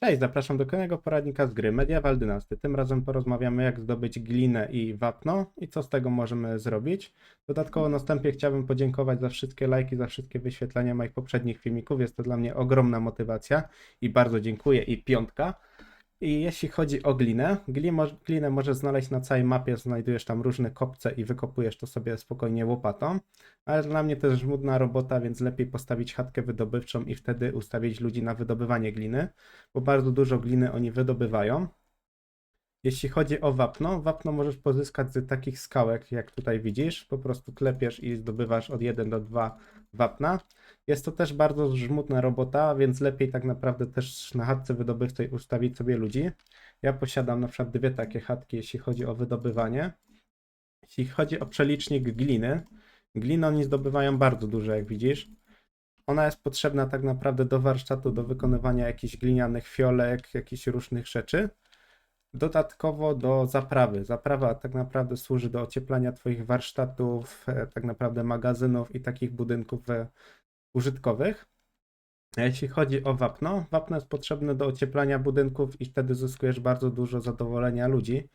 Cześć, zapraszam do kolejnego poradnika z gry Medieval Dynasty. Tym razem porozmawiamy jak zdobyć glinę i wapno i co z tego możemy zrobić. Dodatkowo na wstępie chciałbym podziękować za wszystkie lajki, za wszystkie wyświetlenia moich poprzednich filmików. Jest to dla mnie ogromna motywacja i bardzo dziękuję i piątka. I jeśli chodzi o glinę, glinę możesz znaleźć na całej mapie, znajdujesz tam różne kopce i wykopujesz to sobie spokojnie łopatą. Ale dla mnie jest żmudna robota, więc lepiej postawić chatkę wydobywczą i wtedy ustawić ludzi na wydobywanie gliny bo bardzo dużo gliny oni wydobywają. Jeśli chodzi o wapno, wapno możesz pozyskać z takich skałek, jak tutaj widzisz. Po prostu klepiesz i zdobywasz od 1 do 2 wapna. Jest to też bardzo żmudna robota, więc lepiej tak naprawdę też na chatce wydobywczej ustawić sobie ludzi. Ja posiadam na przykład dwie takie chatki, jeśli chodzi o wydobywanie. Jeśli chodzi o przelicznik gliny, gliny oni zdobywają bardzo dużo, jak widzisz. Ona jest potrzebna tak naprawdę do warsztatu, do wykonywania jakichś glinianych fiolek, jakichś różnych rzeczy. Dodatkowo do zaprawy. Zaprawa tak naprawdę służy do ocieplania Twoich warsztatów, e, tak naprawdę magazynów i takich budynków e, użytkowych. A jeśli chodzi o wapno, wapno jest potrzebne do ocieplania budynków i wtedy zyskujesz bardzo dużo zadowolenia ludzi.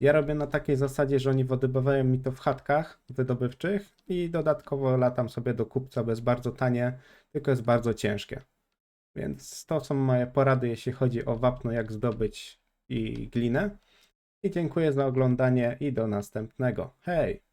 Ja robię na takiej zasadzie, że oni wydobywają mi to w chatkach wydobywczych i dodatkowo latam sobie do kupca, bo jest bardzo tanie, tylko jest bardzo ciężkie. Więc to są moje porady, jeśli chodzi o wapno, jak zdobyć i glinę. I dziękuję za oglądanie i do następnego. Hej!